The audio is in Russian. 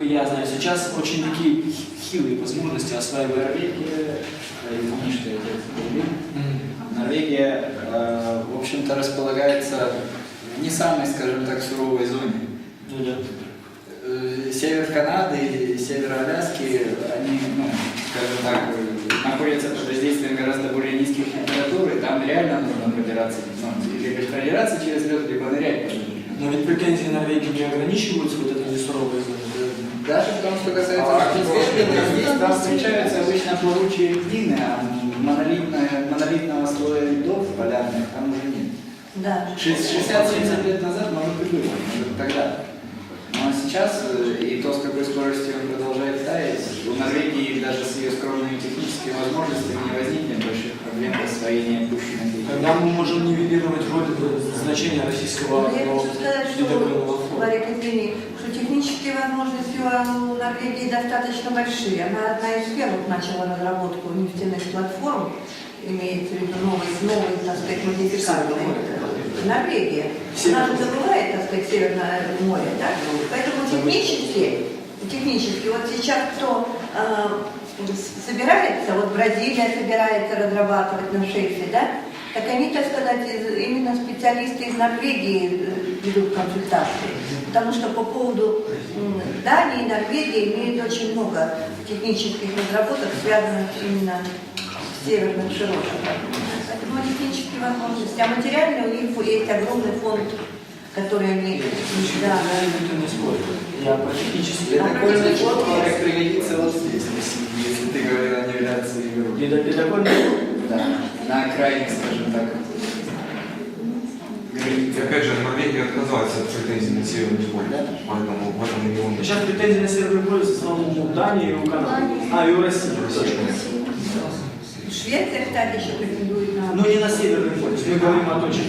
Я знаю, сейчас очень такие хилые возможности осваивая Норвегия, э, извини, что я тебя. Норвегия, э, в общем-то, располагается в не самой, скажем так, суровой зоне. Ну да. Э, Север Канады север Аляски, они, ну, скажем так, находятся под воздействием гораздо более низких температур, и там реально нужно пробираться, ну, либо пробираться через лед, либо нырять. Но ведь претензии Норвегии не ограничиваются вот этой несуровой зоной. Даже в том, что касается А, атмосферы, ну, здесь там встречаются обычно плавучие льдины, а монолитное- монолитного слоя льдов полярных там уже нет. Да. 60-70 лет назад, может быть, было, может тогда. Но сейчас, э, и то, с какой скоростью он продолжает таять, у Норвегии даже с ее скромными техническими возможностями не возникнет больших проблем с освоением пущенных льдов. Когда мы можем нивелировать роль значения российского Ну, Я хочу сказать, что. Мария извини, что технические возможности у Норвегии достаточно большие. Она одна из первых начала разработку нефтяных платформ, имеется в виду новые, новые так сказать, модификации. Норвегия. Она же добывает, так сказать, Северное море, да? Поэтому технически, технически, вот сейчас кто э, собирается, вот Бразилия собирается разрабатывать на шельфе, да? Так они, так сказать, именно специалисты из Норвегии э, ведут консультации. Потому что по поводу Дании и Норвегии имеют очень много технических разработок, связанных именно с северным широтом. Поэтому технические возможности. А материальные у них есть огромный фонд, который они... Да, Это не спорю. Я про технические. Ледокольный флот как пригодится вот здесь, если ты говорил о нивеляции Европы. Ледо- Ледокольный Да, на окраине, скажем так, опять же, Норвегия отказалась от претензий на Северный полюс, поэтому в этом регионе. Сейчас претензии на Северный полюс в основном у Дании и у Канады. А, и у России. Швеция, кстати, еще претендует на... Ну не на Северный полюс, мы говорим о точке.